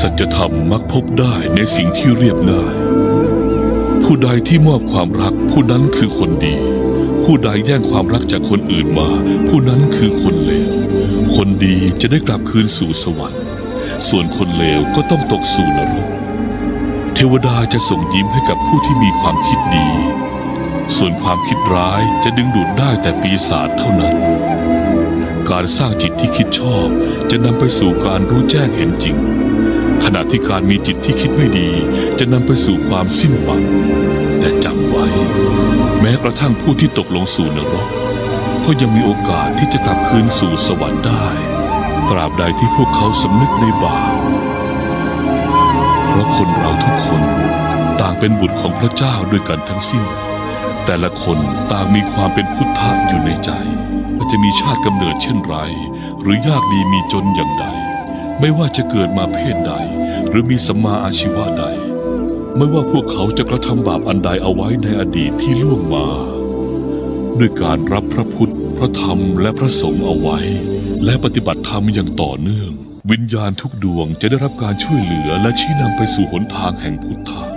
สัจธรรมมักพบได้ในสิ่งที่เรียบง่าย ผู้ใดที่มอบความรักผู้นั้นคือคนดี ผู้ใดแย่งความรักจากคนอื่นมา ผู้นั้นคือคนเลว คนดีจะได้กลับคืนสู่สวรรค์ ส่วนคนเลวก็ต้องตกสู่นรก เทวดาจะส่งยิ้มให้กับผู้ที่มีความคิดดี ส่วนความคิดร้ายจะดึงดูดได้แต่ปีศาจเท่านั้นการสร้างจิตที่คิดชอบจะนำไปสู่การรู้แจ้งเห็นจริง ณะที่การมีจิตที่คิดไม่ดี จะนำไปสู่ความสิ้นหวัง แต่จำไว้ แม้กระทั่งผู้ที่ตกลงสู่นรก ก็ยังมีโอกาสที่จะกลับคืนสู่สวรรค์ได้ ตราบใดที่พวกเขาสำนึกในบาปเพราะคนเราทุกคนต่างเป็นบุตรของพระเจ้าด้วยกันทั้งสิ้น แต่ละคนต่างมีความเป็นพุทธะอยู่ในใจว่าจะมีชาติกำเนิดเช่นไร หรือยากดีมีจนอย่างใด ไม่ว่าจะเกิดมาเพศใด หรือมีสัมมาอาชีวะใด ไม่ว่าพวกเขาจะกระทำบาปอันใดเอาไว้ในอดีตที่ล่วงมา ด้วยการรับพระพุทธ พระธรรมและพระสงฆ์เอาไว้ และปฏิบัติธรรมอย่างต่อเนื่อง วิญญาณทุกดวงจะได้รับการช่วยเหลือและชี้นำไปสู่หนทางแห่งพุทธะ